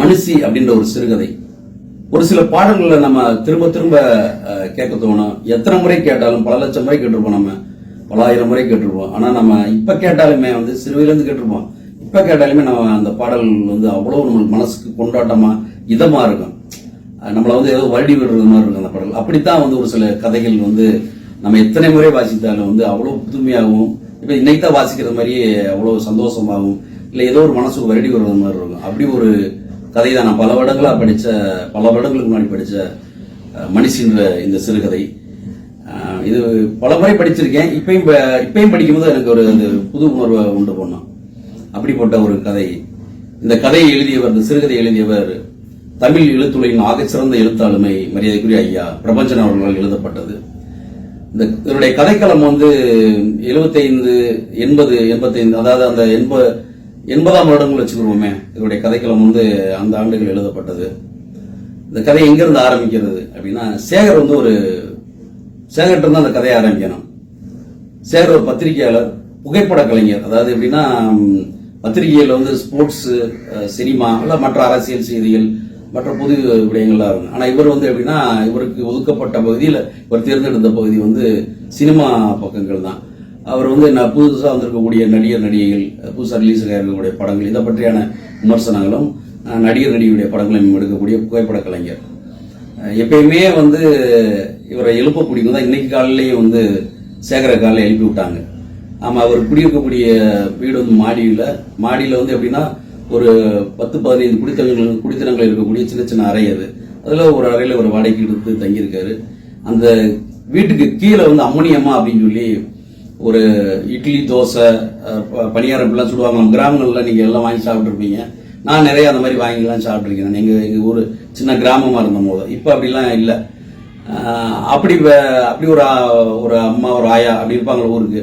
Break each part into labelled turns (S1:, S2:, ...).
S1: மனுஷி அப்படின்ற ஒரு சிறுகதை. ஒரு சில பாடல்களை நம்ம திரும்ப திரும்ப கேட்க தோணும். எத்தனை முறை கேட்டாலும் பல லட்சம் முறை கேட்டிருப்போம் நம்ம. பல ஆயிரம் முறை கேட்டிருப்போம். ஆனால் நம்ம இப்போ கேட்டாலுமே வந்து சிறுவையிலேருந்து கேட்டிருப்போம். இப்போ கேட்டாலுமே நம்ம அந்த பாடல் வந்து அவ்வளோ நம்மளுக்கு மனசுக்கு கொண்டாட்டமாக இதமாக இருக்கும். நம்மளை வந்து ஏதோ வருடி விடுறது மாதிரி இருக்கும் அந்த பாடல். அப்படித்தான் வந்து ஒரு சில கதைகள் வந்து நம்ம எத்தனை முறை வாசித்தாலும் வந்து அவ்வளோ புதுமையாகவும் இப்போ இன்னைக்கு தான் வாசிக்கிற மாதிரியே அவ்வளோ சந்தோஷமாகவும் இல்லை ஏதோ ஒரு மனசுக்கு வருடி விடுறது மாதிரி இருக்கும். அப்படி ஒரு கதை தான் நான் பல வருடங்களாக படித்த பல வருடங்களுக்கு முன்னாடி படித்த மனுஷின்ற இந்த சிறுகதை. இது பல முறை படிச்சிருக்கேன். இப்பயும் ப- இப்பயும் படிக்கும்போது எனக்கு ஒரு அந்த புது உணர்வை உண்டு பண்ணும் அப்படிப்பட்ட ஒரு கதை. இந்த கதையை எழுதியவர் இந்த சிறுகதை எழுதியவர் தமிழ் எழுத்துறையின் ஆகச்சிறந்த எழுத்தாளுமை மரியாதைக்குரிய ஐயா பிரபஞ்சன் அவர்களால் எழுதப்பட்டது. இந்த இதனுடைய கதைக்களம் வந்து 75 எண்பது எண்பத்தைந்து அதாவது அந்த எண்ப எண்பதாம் வருடங்கள் வச்சுக்கிருவோமே இதனுடைய கதைக்களம் வந்து அந்த ஆண்டுகள் எழுதப்பட்டது. இந்த கதை எங்கிருந்து ஆரம்பிக்கிறது அப்படின்னா சேகர் வந்து ஒரு சேகர்கிட்ட தான் அந்த கதையை ஆரம்பிக்கணும். சேகர் ஒரு பத்திரிகையாளர் புகைப்பட கலைஞர். அதாவது எப்படின்னா பத்திரிகையில் வந்து ஸ்போர்ட்ஸு சினிமா இல்லை மற்ற அரசியல் செய்திகள் மற்ற பொது விடயங்கள்லாம் இருக்கும். ஆனால் இவர் வந்து எப்படின்னா இவருக்கு ஒதுக்கப்பட்ட பகுதியில் இவர் தேர்ந்தெடுத்த பகுதி வந்து சினிமா பக்கங்கள் தான். அவர் வந்து நான் புதுசாக வந்திருக்கக்கூடிய நடிகர் நடிகைகள் புதுசாக ரிலீஸ் இருக்கக்கூடிய படங்கள் இதை பற்றியான விமர்சனங்களும் நடிகர் நடிகையுடைய படங்களையும் எடுக்கக்கூடிய புகைப்பட கலைஞர். எப்பயுமே வந்து இவரை எழுப்ப பிடிக்கும் தான் இன்னைக்கு காலையிலையும் வந்து சேகர காலையில் எழுப்பி விட்டாங்க. ஆமாம் அவர் குடியிருக்கக்கூடிய வீடு வந்து மாடியில். மாடியில் வந்து எப்படின்னா ஒரு பத்து பதினைந்து குடித்தனங்கள் குடித்தனங்கள் இருக்கக்கூடிய சின்ன சின்ன அறை அது. அதில் ஒரு அறையில் ஒரு வாடகைக்கு எடுத்து தங்கியிருக்காரு. அந்த வீட்டுக்கு கீழே வந்து அம்மணியம்மா அப்படின்னு சொல்லி ஒரு இட்லி தோசை அஹ், பணியாரம் இப்படிலாம் சுடுவாங்க நம்ம கிராமங்களில் நீங்கள் எல்லாம் வாங்கி சாப்பிட்டுருப்பீங்க. நான் நிறைய அந்த மாதிரி வாங்கிலாம் சாப்பிட்ருக்கேன் எங்கள் எங்கள் ஊர் சின்ன கிராமமாக இருந்த போது இப்போ அப்படிலாம் இல்லை. அப்படி அப்படி ஒரு ஒரு அம்மா ஒரு ஆயா அப்படி இருப்பாங்க ஊருக்கு.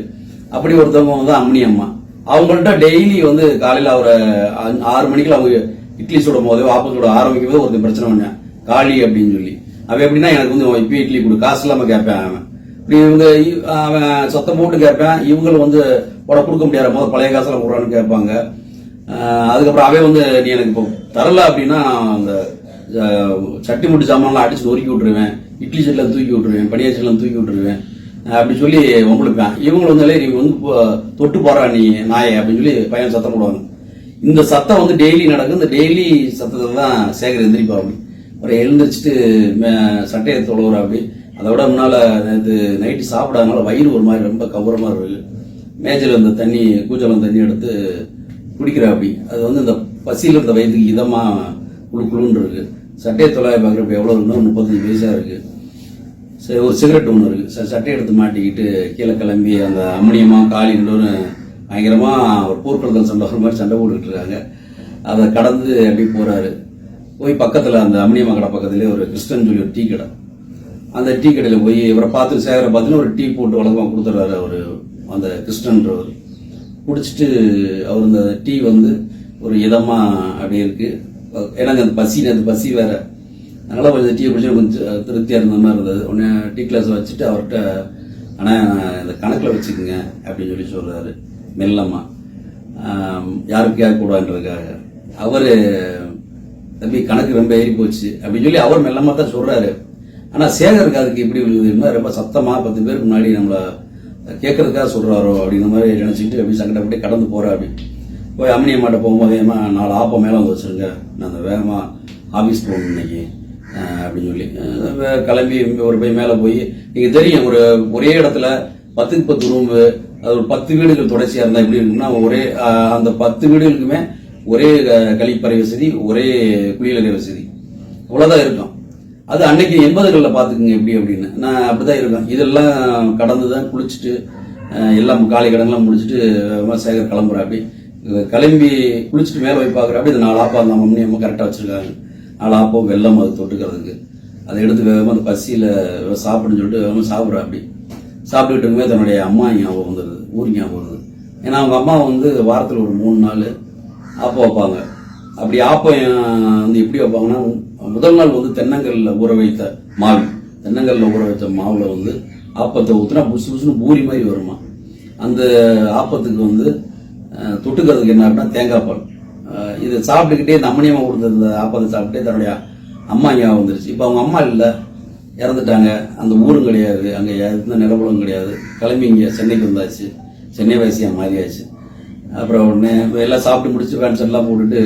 S1: அப்படி ஒருத்தவங்க வந்து அம்மணி அம்மா. அவங்கள்ட்ட டெய்லி வந்து காலையில் ஒரு ஆறு மணிக்கு அவங்க இட்லி சுடும் போதே வாப்பம் சுட ஆரம்பிக்கும் போது ஒருத்தர் பிரச்சனை பண்ணேன். காளி அப்படின்னு சொல்லி. அவன் எப்படின்னா எனக்கு வந்து இப்போ இட்லி கொடு காசு இல்லாமல் கேட்பேன் அவன். இவங்க அவன் சத்தம் போட்டு கேட்பேன். இவங்களும் வந்து உட கொடுக்க முடியாத போது பழைய காசில் கொடுறான்னு கேட்பாங்க. அதுக்கப்புறம் அவன் வந்து நீ எனக்கு இப்போ தரல அப்படின்னா அந்த சட்டி முட்டு சாமான்லாம் அடிச்சு நொறுக்கி விட்டுருவேன். இட்லி செல்லாம் தூக்கி விட்டுருவேன். பனியா செல்லாம் தூக்கி விட்டுருவேன். அப்படின்னு சொல்லி வம்பிழுப்பேன் இவங்க வந்தாலே நீ வந்து தொட்டு போறா நீ நாயை அப்படின்னு சொல்லி பையன் சத்தம் போடுவாங்க. இந்த சத்தம் வந்து டெய்லி நடக்கும் இந்த டெய்லி சத்தத்தை தான் சேகர் எந்திரிப்பா அப்படி அப்புறம் எழுந்திரிச்சிட்டு சட்டையை தொழுவுறா அப்படி. அதை விட முன்னால் நேற்று நைட்டு சாப்பிடாதனால வயிறு ஒரு மாதிரி ரொம்ப கவுற மாதிரி இருக்கு. மேஜில் அந்த தண்ணி கூச்சலம் தண்ணி எடுத்து குடிக்கிறா அப்படி. அது வந்து இந்த பசியில் இருந்த வயதுக்கு இதமாக குளு குழுன்னு இருக்குது சட்டையை தொலைய பார்க்குறப்ப எவ்வளோ இருக்குன்னா முப்பத்தஞ்சு வயசாக இருக்குது சரி ஒரு சிகரெட் ஒன்று இருக்குது ச- சட்டை எடுத்து மாட்டிக்கிட்டு கீழே கிளம்பி அந்த அம்மனியமாக காலின்னு பயங்கரமாக ஒரு போர்க்களத்தில் சண்டை வர மாதிரி சண்டை போட்டுக்கிட்டு இருக்காங்க. அதை கடந்து அப்படி போகிறாரு போய் பக்கத்தில் அந்த அம்மனியம்மா கடை பக்கத்துலேயே ஒரு கிறிஸ்டன் சொல்லி ஒரு டீ கடை. அந்த டீ கடையில் போய் இவரை பார்த்து சேகரை பார்த்துன்னு ஒரு டீ போட்டு வழக்கமாக கொடுத்துட்றாரு அவர் அந்த கிருஷ்ணன்றவர். குடிச்சிட்டு அவர் அந்த டீ வந்து ஒரு இதமாக அப்படியே இருக்குது எனக்கு அந்த பசி அது பசி வேற. அதனால் கொஞ்சம் டீ குடிச்சு கொஞ்சம் திருப்தியாக இருந்த மாதிரி இருந்தது. உடனே டீ கிளாஸ் வச்சுட்டு அவர்கிட்ட ஆனால் இந்த கணக்கில் வச்சுக்கோங்க அப்படின்னு சொல்லி சொல்கிறாரு மெல்லம்மா யாருக்கு கேட்க கூடாதுன்றதுக்காக தம்பி கணக்கு ரொம்ப ஏறி போச்சு அப்படின்னு சொல்லி அவர் மெல்லமாக தான் சொல்கிறாரு ஆனால் சேகருக்கு அதுக்கு எப்படி விழுதுன்னா ரொம்ப சத்தமாக பத்து பேருக்கு முன்னாடி நம்மளை கேட்கறதுக்காக சொல்கிறாரோ அப்படிங்கிற மாதிரி நினச்சிக்கிட்டு அப்படி சங்கடப்பட்டு கடந்து போகிறா அப்படி. போய் அம்மனியம்மாட்ட போகும்போது ஏமா நாலு ஆப்பம் மேலே வந்து வச்சிருங்க. நான் அந்த வேகமாக ஆஃபீஸ் போகணும் இன்னைக்கு. அப்படின்னு சொல்லி கிளம்பி ஒரு போய் மேலே போய் நீங்கள் தெரியும் ஒரு ஒரே இடத்துல பத்துக்கு பத்து ரூம்பு அது ஒரு பத்து வீடுகள் தொடர்ச்சியாக இருந்தால் எப்படி இருக்குன்னா ஒரே அந்த பத்து வீடுகளுக்குமே ஒரே கழிப்பறை வசதி ஒரே குளியலறை வசதி. இவ்வளோதான் இருக்கும். அது அன்னைக்கு எண்பதுகளில் பார்த்துக்குங்க எப்படி அப்படின்னு. நான் அப்படிதான் இருக்கேன். இதெல்லாம் கடந்து தான் குளிச்சுட்டு எல்லாம் காலை கடன்லாம் முடிச்சுட்டு வேகமா சேகர் கிளம்புறா அப்படி கிளம்பி குளிச்சுட்டு மேலே போய் பார்க்குற அப்படி இந்த நாலு ஆப்பா அந்த மம்மி அம்மா கரெக்டாக வச்சுருக்காங்க. நாலு ஆப்பம் வெள்ளம் அது தொட்டுக்கிறதுக்கு. அதை எடுத்து வேகமாக அந்த பசியில் சாப்பிடுன்னு சொல்லிட்டு வேகமாக சாப்பிட்றா அப்படி சாப்பிட்டுட்டு இருக்கும்போது தன்னுடைய அம்மா ஞாபகம் வந்துடுது ஊர் ஞாபகம் வருது. ஏன்னா அவங்க அம்மா வந்து வாரத்தில் ஒரு மூணு நாள் ஆப்போ வைப்பாங்க. அப்படி ஆப்பம் வந்து எப்படி வைப்பாங்கன்னா முதல் நாள் வந்து தென்னங்கல்ல ஊற வைத்த மாவு. தென்னங்கல்ல ஊற வைத்த மாவுல வந்து ஆப்பத்தை ஊத்துனா புசு புசுன்னு பூரி மாதிரி வருமா? அந்த ஆப்பத்துக்கு வந்து தொட்டுக்கிறதுக்கு என்ன அப்படின்னா தேங்காய் பால். இதை சாப்பிட்டுக்கிட்டே இந்த அம்மனியம்மா கொடுத்துருந்த ஆப்பத்தை சாப்பிட்டே தன்னுடைய அம்மா ஞாபகம் வந்துருச்சு. இப்போ அவங்க அம்மா இல்லை. இறந்துட்டாங்க. அந்த ஊரும் கிடையாது. அங்கே எந்த நிலப்பலம் கிடையாது. கிளம்பி இங்கே சென்னைக்கு வந்தாச்சு. சென்னை வாசியாக மாறியாச்சு. அப்புறம் உடனே எல்லாம் சாப்பிட்டு முடிச்சு பேண்ட் எல்லாம் போட்டுட்டு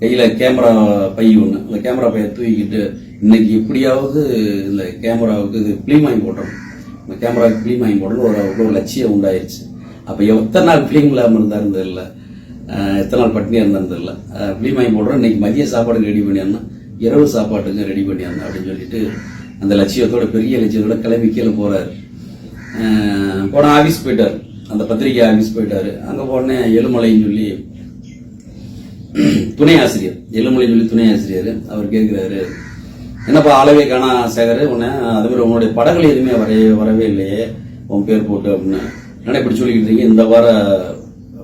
S1: கையில் கேமரா பை ஒன்று அந்த கேமரா பையை தூக்கிக்கிட்டு இன்னைக்கு எப்படியாவது இந்த கேமராவுக்கு இது ஃபிலிம் வாங்கி போட்டோம் இந்த கேமராவுக்கு ஃபிலிம் வாங்கி போடணும். ஒரு லட்சியம் உண்டாயிருச்சு. அப்போ எத்தனை நாள் ஃபிலிம் இல்லாமல் இருந்தாருன்னு தெரியல. எத்தனை நாள் பட்டினியாக இருந்தான்னு தெரியல. ஃபிலிம் வாங்கி போடுறோம். இன்னைக்கு மதிய சாப்பாடுக்கு ரெடி பண்ணியாருன்னா இரவு சாப்பாட்டுக்கு ரெடி பண்ணியாருந்தேன் அப்படின்னு சொல்லிட்டு அந்த லட்சியத்தோட பெரிய லட்சியத்தோட கிளம்பி கீழே போகிறாரு போனால் போன போயிட்டார். அந்த பத்திரிகை ஆஃபீஸ் போயிட்டார். அங்கே போனே எலுமலைன்னு சொல்லி துணை ஆசிரியர் எலுமலைன்னு சொல்லி துணை ஆசிரியர் அவர் கேட்கிறாரு என்னப்பா அளவே காணா சேகர்? உன்னை அது மாதிரி உன்னுடைய படங்கள் எதுவுமே வரைய வரவே இல்லையே உன் பேர் போட்டு அப்படின்னு. என்ன இப்படி சொல்லிக்கிட்டு இருக்கீங்க? இந்த வார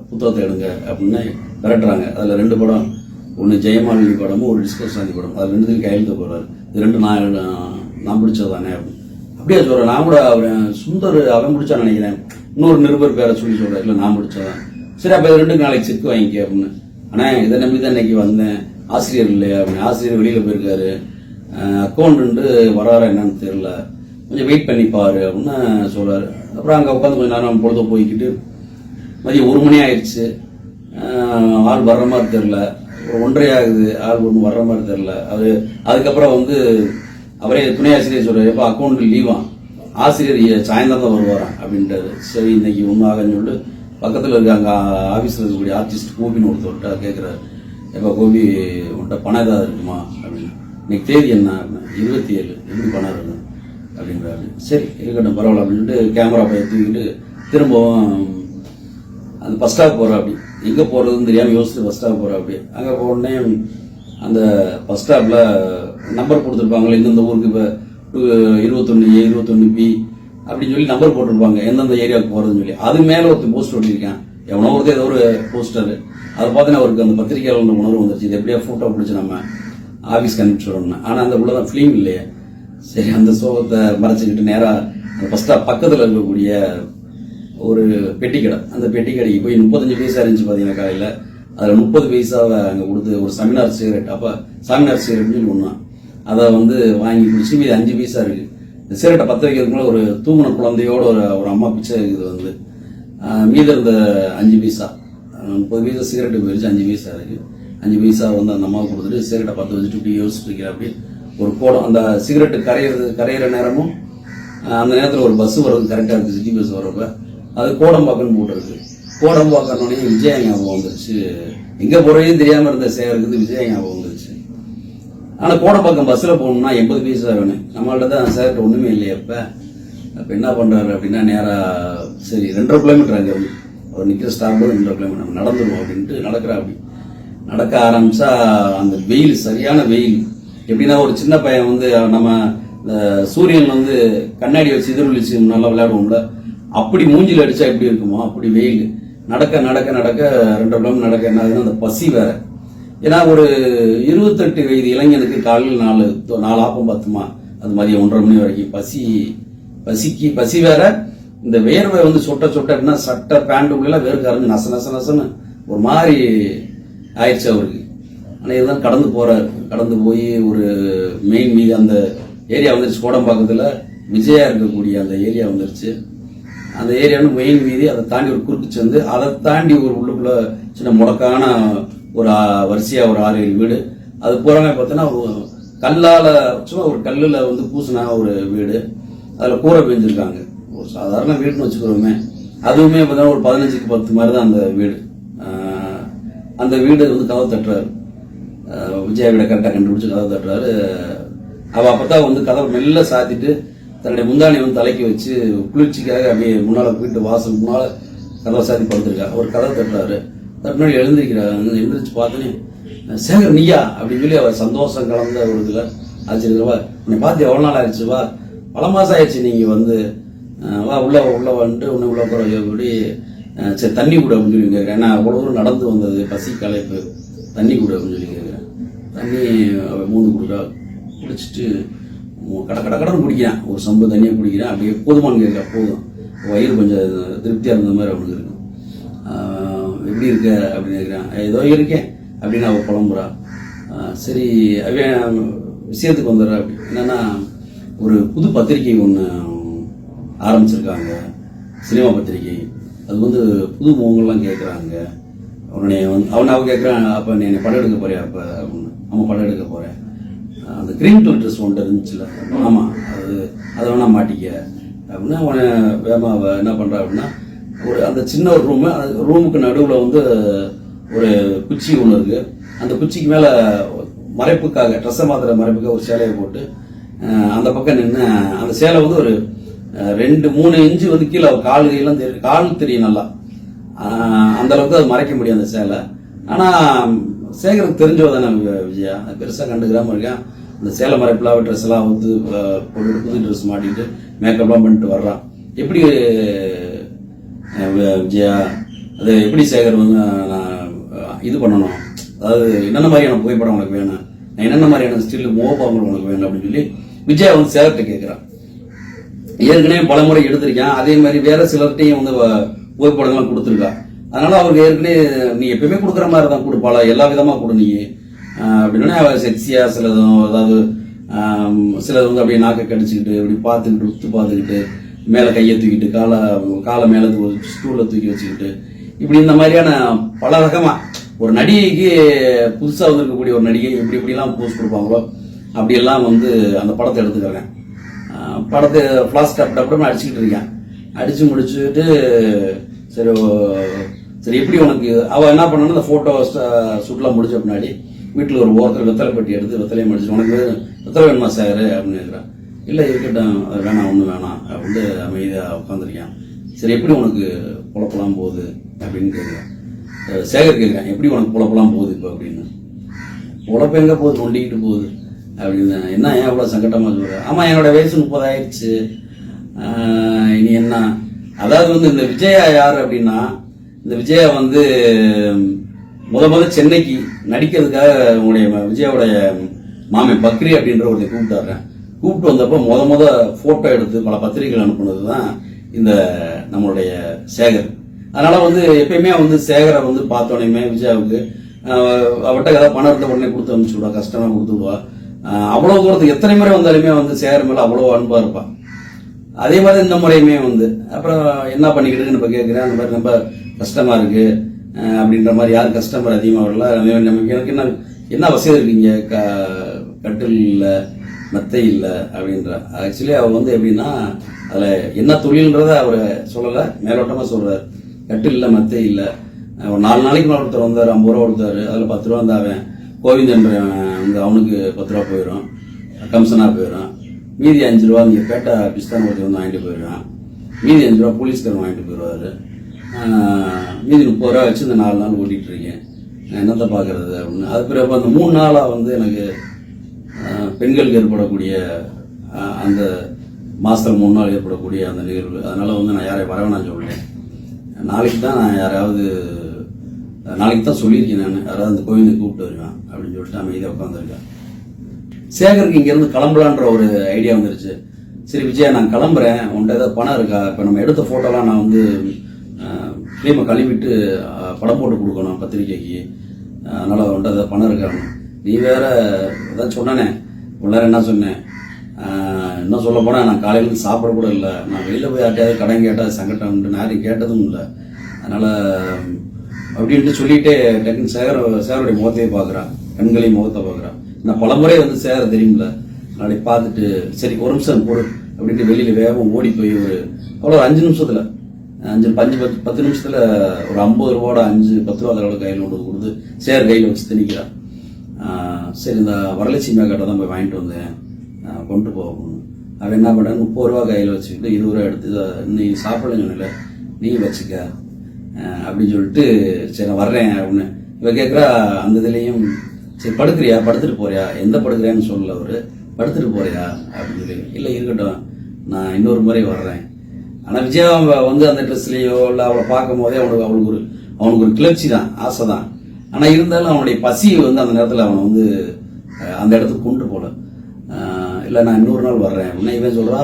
S1: புத்தகத்தை எடுங்க அப்படின்னு விரட்டுறாங்க. அதில் ரெண்டு படம் ஒன்று ஜெயமாலினி படமும் ஒரு டிஸ்கஷன் படம் அது ரெண்டுத்தையும் கையெழுத்து போடுறாரு. இது ரெண்டு நான் நான் பிடிச்சதானே அப்படின்னு. அப்படியே சொல்கிறேன் நான் கூட அவன் சுந்தர் அவன் பிடிச்சா நினைக்கிறேன். இன்னொரு நிருபர் பேரை சொல்லி சொல்கிறேன் இல்லை நான் பிடிச்சதான் சரி அப்போ இது ரெண்டு நாளைக்கு செக் வாங்கிக்க அப்படின்னு. ஆனால் இதை நம்பி தான் இன்னைக்கு வந்தேன். ஆசிரியர் இல்லையா? அப்படின்னு. ஆசிரியர் வெளியில் போயிருக்காரு. அக்கௌண்ட்டு வராரா என்னன்னு தெரில கொஞ்சம் வெயிட் பண்ணி பாரு அப்படின்னு சொல்கிறார் அப்புறம் அங்கே உட்காந்து கொஞ்சம் நேரம் பொழுது போய்க்கிட்டு மதியம் ஒரு மணி ஆயிடுச்சு ஆள் வர்ற மாதிரி தெரில ஒரு ஒன்றரை ஆகுது. ஆள் ஒன்று வர்ற மாதிரி தெரில அது அதுக்கப்புறம் வந்து அவரே துணை ஆசிரியர் சொல்கிறார் எப்போ அக்கௌண்ட்டு லீவான் ஆசிரியர் சாயந்தரம் தான் வருவாராம் அப்படின்றது சரி இன்னைக்கு ஒன்றும் ஆகன்னு சொல்லிட்டு பக்கத்தில் இருக்க அங்கே ஆஃபீஸில் இருக்கக்கூடிய ஆர்டிஸ்ட் கோபின்னு ஒருத்தர்கிட்ட கேட்குறாரு எப்போ கோபி உன்கிட்ட பணம் ஏதாவது இருக்குமா? அப்படின்னு. இன்னைக்கு தேதி என்ன? இருபத்தி ஏழு எப்படி பணம் இருக்கும் அப்படின்றாரு. சரி இருக்கட்டும் பரவாயில்ல அப்படின்ட்டு கேமரா போய் தூக்கிட்டு திரும்பவும் அந்த பஸ் ஸ்டாப் போகிற அப்படி. எங்கே போகிறதுன்னு தெரியாமல் யோசிச்சு பஸ் ஸ்டாப் போகிற அப்படி. அங்கே போனே அந்த பஸ் ஸ்டாப்பில் நம்பர் கொடுத்துருப்பாங்களே இந்தந்த ஊருக்கு இப்போ இருபத்தொன்று ஏ இருபத்தொன்று பி அப்படின்னு சொல்லி நம்பர் போட்டிருப்பாங்க. எந்தெந்த ஏரியாவுக்கு போறதுன்னு சொல்லி. அது மேல ஒருத்தர் போஸ்ட் ஒட்டியிருக்கேன். எவனோ ஒருத்தர் ஏதோ ஒரு போஸ்டர் அதை பார்த்தீங்கன்னா அவருக்கு அந்த பத்திரிகையாளர் உணர்வு வந்துருச்சு. இது எப்படியா போட்டோ பிடிச்சி நம்ம ஆபீஸ்க்கு அனுப்பிச்சுடணும் ஆனால் அந்த உள்ளதான் ஃபிலிம் இல்லையே. சரி அந்த சோகத்தை மறைச்சிக்கிட்டு நேராக அந்த ஃபஸ்ட்டாக பக்கத்தில் இருக்கக்கூடிய ஒரு பெட்டி கடை அந்த பெட்டி கடைக்கு போய் முப்பத்தஞ்சு பைசா இருந்துச்சு பார்த்தீங்கன்னா காலையில். அதில் முப்பது பைசாவை அங்கே கொடுத்து ஒரு செமினார் சிகரெட் அப்போ செமினார் சிகரெட்னு சொல்லி ஒன்றா அதை வந்து வாங்கி குடிச்சு மீது அஞ்சு பைசா இருக்குது சிகரெட்டை பற்ற வைக்கிறதுக்குள்ள ஒரு தூங்குன குழந்தையோட ஒரு ஒரு அம்மா பிச்சை இருக்குது வந்து மீது மீதி இருந்த அஞ்சு பைசா முப்பது பைசா சிகரெட்டு போயிடுச்சு அஞ்சு பைசா இருக்குது அஞ்சு பைசா வந்து அந்த அம்மாவுக்கு கொடுத்துட்டு சிகரெட்டை பற்ற வச்சுட்டு இப்படி யோசிச்சுட்டு இருக்கிற. அப்படி ஒரு கோடம் அந்த சிகரெட்டு கரையிறது கரையிற நேரமும் அந்த நேரத்தில் ஒரு பஸ் வர்றது கரெக்டாக இருக்குது சிட்டி பஸ் வரப்ப அது கோடம்பாக்கம்னு போட்டிருக்கு கோடம்பாக்கன்னொடனே விஜயா ஞாபகம் வந்துருச்சு. எங்கே போகிறையும் தெரியாமல் இருந்த சேகருக்கு விஜயா ஞாபகம் வந்துருச்சு. ஆனால் கோடம்பாக்கம் பஸ்ஸில் போகணும்னா எண்பது பைசா வேணும். நம்மள்ட்ட தான் சார் ஒன்றுமே இல்லையா இப்போ அப்போ என்ன பண்ணுறாரு அப்படின்னா நேராக சரி ரெண்டரை கிலோமீட்டர் அங்கே அவர் நிற்கிற ஸ்டாப் ரெண்டரை கிலோமீட்டர் நம்ம நடந்துருவோம் அப்படின்ட்டு நடக்கிறா அப்படி. நடக்க ஆரம்பித்தா அந்த வெயில் சரியான வெயில். எப்படின்னா ஒரு சின்ன பையன் வந்து நம்ம இந்த சூரியன் வந்து கண்ணாடி வச்சு எதிரொலிச்சு நல்லா விளையாடுவோம்ல. அப்படி மூஞ்சில் அடிச்சா எப்படி இருக்குமோ அப்படி வெயில். நடக்க நடக்க நடக்க ரெண்டு கிலோமீட்டர் நடக்க என்ன ஆகுதுன்னா அந்த பசி வேற. ஏன்னா ஒரு இருபத்தெட்டு வயது இளைஞனுக்கு காலையில் நாலு நாலு ஆப்பம் பத்துமா? அது மதியம் ஒன்றரை மணி வரைக்கும். பசி பசிக்கு பசி வேற. இந்த வேர்வை வந்து சொட்ட சொட்டன்னா சட்டை பேண்ட் உள்ள வேர்க்க அரைஞ்சு நச நச நசன்னு ஒரு மாதிரி ஆயிடுச்சு அவருக்கு. ஆனால் இதுதான் கடந்து போறாரு. கடந்து போய் ஒரு மெயின் மீது அந்த ஏரியா வந்துருச்சு. கோடம்பாக்கத்தில் விஜயா இருக்கக்கூடிய அந்த ஏரியா வந்துருச்சு. அந்த ஏரியான்னு மெயின் வீதி அதை தாண்டி ஒரு குறுக்கு சேர்ந்து அதை தாண்டி ஒரு உள்ளுக்குள்ள சின்ன முடக்கான ஒரு வரிசையாக வரிசையா ஒரு ஆறு ஏழு வீடு. அது பூராமே பார்த்தோன்னா கல்லால் கல்லால சும்மா ஒரு கல்லுல வந்து பூசினா ஒரு வீடு. அதுல கூரை பெஞ்சிருக்காங்க ஒரு சாதாரண வீடுன்னு வச்சுக்கிறோமே. அதுவுமே பார்த்தீங்கன்னா ஒரு பதினஞ்சுக்கு பத்து மாதிரி தான் அந்த வீடு. அந்த வீடு வந்து கதவு தட்டுறாரு. ஆஹ் விஜயா வீட கரெக்டாக கண்டுபிடிச்சு கதவு தட்டுறாரு. அவ அப்பதான் வந்து கதவை மெல்ல சாத்திட்டு தன்னுடைய முந்தானை வந்து தலைக்கு வச்சு குளிர்ச்சிக்காக அப்படியே முன்னால போயிட்டு வாசல் முன்னால கதவை சாத்தி படுத்திருக்கா. அவர் கதவை தட்டுறாரு. தட்டுனாடி எழுந்திருக்கிறார் எழுந்திரிச்சு பார்த்தோன்னே சேகர் நீயா? அப்படின்னு சொல்லி அவர் சந்தோஷம் கலந்த ஒரு இதில் ஆச்சரியவா உன்னை பார்த்து எவ்வளோ நாள் ஆயிடுச்சு? வா பல மாதம் ஆயிடுச்சு நீங்கள் வந்து. வா உள்ள உள்ள வந்துட்டு உன்னை உள்ள போகிற எப்படி சரி தண்ணி கூட அப்படின்னு சொல்லி கேட்குறேன் ஏன்னா அவ்வளோ தூரம் நடந்து வந்தது பசி களைப்பு தண்ணி கூட அப்படின்னு சொல்லி கேட்குறேன் தண்ணி அவ மூணு கொடுக்கா குடிச்சிட்டு கடை கட கட குடிக்கிறான். ஒரு சம்பு தண்ணியை குடிக்கிறான். அப்படியே போதுமான்னு கேட்க போதும். வயிறு கொஞ்சம் திருப்தியாக இருந்த மாதிரி அவனுக்கு இருக்கும் எப்படி இருக்க அப்படின்னு கேட்குறான் ஏதோ இருக்கேன். அப்படின்னு அவள் புலம்புறா. சரி அவன் விஷயத்துக்கு வந்துடுறா? அப்படி. என்னன்னா ஒரு புது பத்திரிகை ஒன்று ஆரம்பிச்சிருக்காங்க. சினிமா பத்திரிகை. அது வந்து புது முகங்கள்லாம் கேட்குறாங்க உடனே வந்து அவன் அவன் கேட்குறான் அப்போ நீ என்னை படம் எடுக்க போறியா? அப்போ அப்படின்னு. ஆமாம் படம் எடுக்க போகிறேன் அந்த கிரீன் டூல் ட்ரெஸ் ஒன்று இருந்துச்சுல. ஆமாம் அது அதை வேணா மாட்டிக்க. அப்படின்னா அவனை வேமா என்ன பண்ணுறா அப்படின்னா ஒரு அந்த சின்ன ஒரு ரூமு ரூமுக்கு நடுவில் வந்து ஒரு குச்சி ஒன்று இருக்கு. அந்த குச்சிக்கு மேலே மறைப்புக்காக ட்ரெஸ்ஸை மாத்திர மறைப்புக்காக ஒரு சேலையை போட்டு அந்த பக்கம் நின்று அந்த சேலை வந்து ஒரு ரெண்டு மூணு இன்ச்சு வந்து கீழே கால் கையெல்லாம் தெரியும் கால் தெரியும் நல்லா. அந்த அளவுக்கு அது மறைக்க முடியும் அந்த சேலை. ஆனால் சேகருக்கு தெரிஞ்சவ தானே விஜயா? அது பெருசா கண்டுக்கிறாம இருக்கேன். அந்த சேலை மறைப்புலாம் ட்ரெஸ் எல்லாம் வந்து போட்டுட்டு புது ட்ரெஸ் மாட்டிட்டு மேக்கப்லாம் பண்ணிட்டு வர்றான். எப்படி விஜயா அது எப்படி சேகர் வந்து நான் இது பண்ணணும். அதாவது என்னென்ன மாதிரியான புகைப்படம் உனக்கு வேணும்? நான் என்னென்ன மாதிரியான ஸ்டில் முகப்பாங்கள் உனக்கு வேணும் அப்படின்னு சொல்லி விஜயா வந்து சேகர்கிட்ட கேட்குறான். ஏற்கனவே பல முறை எடுத்திருக்கேன். அதே மாதிரி வேற சிலர்கிட்டையும் வந்து புகைப்படங்கள்லாம் கொடுத்துருக்கா. அதனால அவருக்கு ஏற்கனவே நீ எப்பயுமே கொடுக்குற மாதிரி தான் கொடுப்பாளா? எல்லா விதமாக கொடு நீ. அப்படின்னா அவ செக்ஸியாக சிலதும் அதாவது சிலது வந்து அப்படியே நாக்கை கடிச்சுக்கிட்டு இப்படி பார்த்துக்கிட்டு உத்து பார்த்துக்கிட்டு மேலே கையை தூக்கிட்டு காலை காலை மேலே ஸ்டூலில் தூக்கி வச்சுக்கிட்டு இப்படி இந்த மாதிரியான பல ரகமாக ஒரு நடிகைக்கு புதுசாக வந்திருக்கக்கூடிய ஒரு நடிகை இப்படி இப்படிலாம் போஸ்ட் கொடுப்பாங்களோ அப்படியெல்லாம் வந்து அந்த படத்தை எடுத்துக்கிறேன் படத்தை ஃப்ளாஸ் டப் டப்னு அடிச்சுக்கிட்டு இருக்கேன். அடித்து முடிச்சுட்டு சரி சரி எப்படி உனக்கு அவள் என்ன பண்ணணும் அந்த ஃபோட்டோ ஷூட்லாம் முடிச்ச பின்னாடி வீட்டில் ஒரு ஓரத்தில் வெத்தலை பெட்டி எடுத்து வெத்தலையை முடிச்சு உனக்கு வெத்தலை வேணுமா சார் அப்படின்னு கேட்குறான் இல்லை இருக்கட்டும். அது வேணாம் ஒன்றும் வேணாம். அப்படின்னு அமைதியாக உட்காந்துருக்கேன் சரி எப்படி உனக்கு பொழப்பெல்லாம் போகுது? அப்படின்னு கேட்குறேன். சேகர் கேட்குறேன் எப்படி உனக்கு பொழப்பெல்லாம் போகுது இப்போ? அப்படின்னு. உழப்பு எங்கே போகுது? நொண்டிக்கிட்டு போகுது. அப்படின்னு. என்ன ஏன் அவ்வளோ சங்கட்டமாக சொல்ற? ஆமாம் என்னோட வயசு முப்பதாயிடுச்சு இனி என்ன? அதாவது வந்து இந்த விஜயா யார் அப்படின்னா இந்த விஜயா வந்து முத முத சென்னைக்கு நடிக்கிறதுக்காக உங்களுடைய விஜயாவுடைய மாமன் பக்ரி அப்படின்ற ஒருத்தர் கூப்பிட்டாரு கூப்பிட்டு வந்தப்போ முத முத போட்டோ எடுத்து பல பத்திரிகைகள் அனுப்புனது தான் இந்த நம்மளுடைய சேகர். அதனால வந்து எப்பயுமே வந்து சேகரை வந்து பார்த்தோன்னே விஜயாவுக்கு அவட்ட ஏதாவது பணம் இருந்த உடனே கொடுத்து அனுப்பிச்சு விடுவா கஷ்டமாக கொடுத்து விடுவா. அவ்வளவு தூரத்துக்கு எத்தனை முறை வந்தாலுமே வந்து சேகர் மேல அவ்வளவு அன்பா இருப்பான் அதே மாதிரி இந்த முறையுமே வந்து. அப்புறம் என்ன பண்ணிக்கிட்டுன்னு இப்போ கேட்கிறேன் அந்த மாதிரி ரொம்ப கஷ்டமா இருக்கு. அப்படின்ற மாதிரி யார் கஸ்டமர் அதிகமாக வரல நமக்கு எனக்கு என்ன என்ன வசதி இருக்கீங்க க கட்டில் இல்லை மெத்தை இல்லை அப்படின்ற ஆக்சுவலி அவர் வந்து எப்படின்னா அதில் என்ன தொழில்ன்றத அவர் சொல்லலை மேலோட்டமாக சொல்கிறார் கட்டு இல்லை மெத்தை இல்லை. ஒரு நாலு நாளைக்கு மேலே ஒருத்தர் வந்தார் ஐம்பது ரூபா கொடுத்தாரு அதில் பத்து ரூபா வந்து அவன் கோவிந்தன்றவன் வந்து அவனுக்கு பத்து ரூபா போயிடும். கம்சனாக போயிடும். மீதி அஞ்சு ரூபா இங்கே பேட்டா பிஸ்தான் ஒருத்தர் வந்து வாங்கிட்டு போயிடுறான். மீதி அஞ்சு ரூபா போலீஸ்காரன் வாங்கிட்டு போயிடுவார். மீதி முப்பது ரூபா வச்சு இந்த நாலு நாள் ஓட்டிட்டு இருக்கேன். நான் என்னத்தை பார்க்கறது அப்படின்னு. அது பிறகு அந்த மூணு நாளாக வந்து எனக்கு பெண்களுக்கு ஏற்படக்கூடிய அந்த மாசத்துல மூணு நாள் ஏற்படக்கூடிய அந்த நிகழ்வு அதனால் வந்து நான் யாரையும் வரவேணாம் நான் சொல்லேன் நாளைக்கு தான் நான் யாராவது நாளைக்கு தான் சொல்லியிருக்கேன் நான். யாராவது அந்த கோவிலுக்கு கூப்பிட்டு வருவேன் அப்படின்னு சொல்லிட்டு அமைதியாக உட்காந்துருக்கேன் சேகருக்கு இங்கேருந்து கிளம்பலான்ற ஒரு ஐடியா வந்துருச்சு. சரி விஜயா நான் கிளம்புறேன். உன்ட்ட ஏதாவது பணம் இருக்கா? இப்போ நம்ம எடுத்த ஃபோட்டோலாம் நான் வந்து ஃபிலிமை கழுவிட்டு படம் போட்டு கொடுக்கணும் பத்திரிக்கைக்கு. அதனால் அதனால உன்கிட்ட ஏதாவது பணம் இருக்கா நீ வேற ஏதாவது சொன்னானே. உள்ளார என்ன சொன்னேன்? என்ன இன்னும் சொல்ல போனால் நான் காலையில் சாப்பிட கூட இல்லை. நான் வெளியில் போய் யார்ட்டையாவது கடன் கேட்டால் சங்கடம் நான் யாரையும் கேட்டதும் இல்லை. அதனால் அப்படின்ட்டு சொல்லிட்டு டக்குன்னு சேகர சேகருடைய முகத்தையே பார்க்குறான். கண்களையும் முகத்தை பார்க்குறான். நான் பலமுறை வந்து சேகர தெரியும்ல நாளைக்கு பார்த்துட்டு சரி ஒரு நிமிஷம் போடு. அப்படின்ட்டு வெளியில் வேகம் ஓடி போய் ஒரு அவ்வளோ ஒரு அஞ்சு நிமிஷத்தில் அஞ்சு பஞ்சு பத்து பத்து நிமிஷத்தில் ஒரு ஐம்பது ரூபாவோட அஞ்சு பத்து ரூபா அளவு கையில் கொண்டு கொடுத்து சேர் கையில் வச்சு திணிக்கிறான். சரி இந்த வரலட்சுமி அக்காட்ட தான் போய் வாங்கிட்டு வந்தேன். கொண்டு போகணும் அவன் என்ன பண்ணுறேன் முப்பது ரூபா கையில் வச்சுக்கிட்டு இருபது ரூபா எடுத்து நீ சாப்பிடலன்னு இல்லை நீ வச்சுக்க. அப்படின்னு சொல்லிட்டு சரி நான் வர்றேன் அப்படின்னு. இவ கேட்குறா அந்த இதுலேயும் சரி படுக்கிறியா? படுத்துட்டு போறியா? எந்த படுக்கிறேன்னு சொல்லல அவர். படுத்துட்டு போறியா? அப்படின்னு சொல்லி இல்லை இருக்கட்டும். நான் இன்னொரு முறை வர்றேன். ஆனால் விஜயா வந்து அந்த ட்ரெஸ்லேயோ இல்லை அவளை பார்க்கும் போதே அவனுக்கு அவளுக்கு ஒரு அவனுக்கு ஒரு கிளர்ச்சி தான் ஆசை தான் ஆனால் இருந்தாலும் அவனுடைய பசியை வந்து அந்த நேரத்தில் அவனை வந்து அந்த இடத்துக்கு கொண்டு போகல இல்லை நான் இன்னொரு நாள் வர்றேன். அப்படின்னா இவன் சொல்கிறா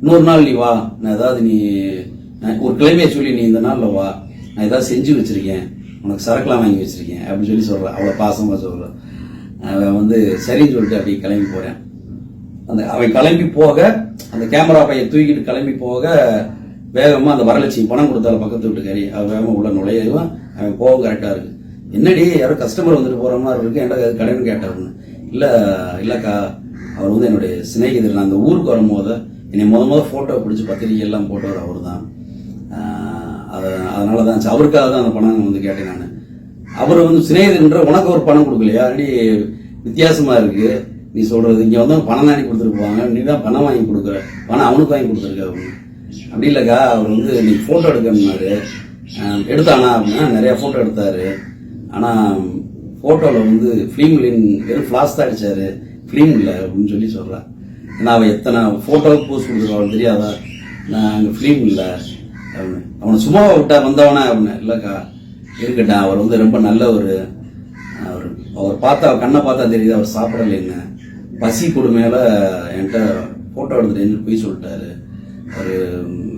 S1: இன்னொரு நாள் நீ வா. நான் ஏதாவது நீ நான் ஒரு கிழமையை சொல்லி நீ இந்த நாளில் வா. நான் ஏதாவது செஞ்சு வச்சுருக்கேன். உனக்கு சரக்குலாம் வாங்கி வச்சுருக்கேன். அப்படின்னு சொல்லி சொல்கிறான் அவ்வளோ பாசமாக சொல்கிறான் அவன் வந்து சரின்னு சொல்லிட்டு அப்படியே கிளம்பி போகிறேன் அந்த அவன் கிளம்பி போக அந்த கேமரா பையன் தூக்கிட்டு கிளம்பி போக வேகமாக அந்த வரலட்சுமி பணம் கொடுத்தால பக்கத்து வீட்டுக்காரி. அவன் வேகமாக உள்ள நுழையவும் அவன் போக கரெக்டாக இருக்குது என்னடி யாரோ கஸ்டமர் வந்துட்டு போற மாதிரி இருக்கு என்ன கடன் கேட்டாருன்னு. இல்ல இல்லக்கா அவர் வந்து என்னுடைய சிநேகிதர். நான் அந்த ஊருக்கு வரும்போது என்னை முத முத போட்டோ பிடிச்சி பத்திரிக்கை எல்லாம் போட்டவர் அவர் தான் அதனால தான் அவருக்காக தான் அந்த பணம் வந்து கேட்டேன் நான். அவர் வந்து சிநேகிதர்ன்ற உனக்கு ஒரு பணம் கொடுக்கலையா? அப்படி வித்தியாசமா இருக்கு. நீ சொல்றது இங்க வந்து பணம் தானே கொடுத்துட்டு போவாங்க. நீ தான் பணம் வாங்கி கொடுக்குற பணம் அவனுக்கு வாங்கி கொடுத்துருக்க அப்படின்னு. அப்படி இல்லக்கா அவர் வந்து நீ போட்டோ எடுக்கணுன்னாரு எடுத்தானா அப்படின்னா நிறைய போட்டோ எடுத்தாரு. ஆனால் ஃபோட்டோவில் வந்து ஃபிலிம்லின் வெறும் ஃப்ளாஷ் தான் அடித்தார் ஃபிலிம் இல்லை அப்படின்னு சொல்லி சொல்கிறாள் ஏன்னா அவள் எத்தனை ஃபோட்டோவுக்கு போஸ்ட் கொடுத்துருக்கா தெரியாதா? நான் அங்கே ஃபிலிம் இல்லை அப்படின்னு. அவனை சும்மா விட்டா வந்தவனா அப்படின்னு இல்லைக்கா இருக்கட்டும் அவர் வந்து ரொம்ப நல்ல ஒரு அவர் அவர் பார்த்தா கண்ணை பார்த்தா தெரியுது அவர் சாப்பிடலைங்க பசி கொடுமையில என்கிட்ட ஃபோட்டோ எடுத்துட்டு போய் சொல்லிட்டாரு. அவர்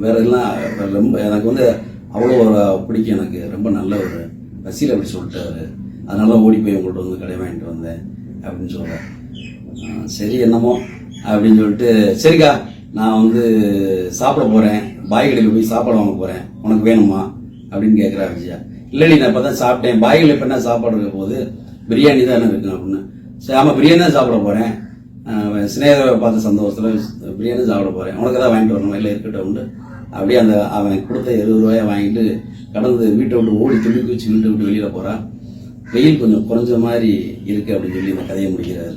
S1: வேற எல்லாம் ரொம்ப எனக்கு வந்து அவ்வளோ ஒரு பிடிக்கும் எனக்கு. ரொம்ப நல்ல ஒரு பசியில் அப்படி சொல்லிட்டாரு. அதனால ஓடி போய் உங்கள்கிட்ட வந்து கடை வாங்கிட்டு வந்தேன் அப்படின்னு சொல்கிறேன் சரி என்னமோ அப்படின்னு சொல்லிட்டு சரிக்கா நான் வந்து சாப்பிட போகிறேன் பாய் கடையில் போய் சாப்பாடு வாங்க போகிறேன் உனக்கு வேணுமா? அப்படின்னு கேட்குறா விஜயா. இல்லை நான் இப்போ தான் சாப்பிட்டேன். பாய்கள் இப்போ என்ன சாப்பாடு இருக்க போது பிரியாணி தானே இருக்கு அப்படின்னு. சரி ஆமாம் பிரியாணி தான் சாப்பிட போகிறேன் ஸ்னேகரை பார்த்த சந்தோஷத்தில் பிரியாணி சாப்பிட போகிறேன் உனக்கு தான் வாங்கிட்டு வரணும்? இல்லை இருக்கட்டும் அப்படியே அந்த அவன் கொடுத்த இருபது ரூபாயை வாங்கிட்டு கடந்து வீட்டை விட்டு ஓடி துணி குச்சி வீட்டை விட்டு வெளியில் போகிறான் வெயில் கொஞ்சம் குறைஞ்ச மாதிரி இருக்குது அப்படின்னு சொல்லி இந்த கதையை முடிக்கிறாரு.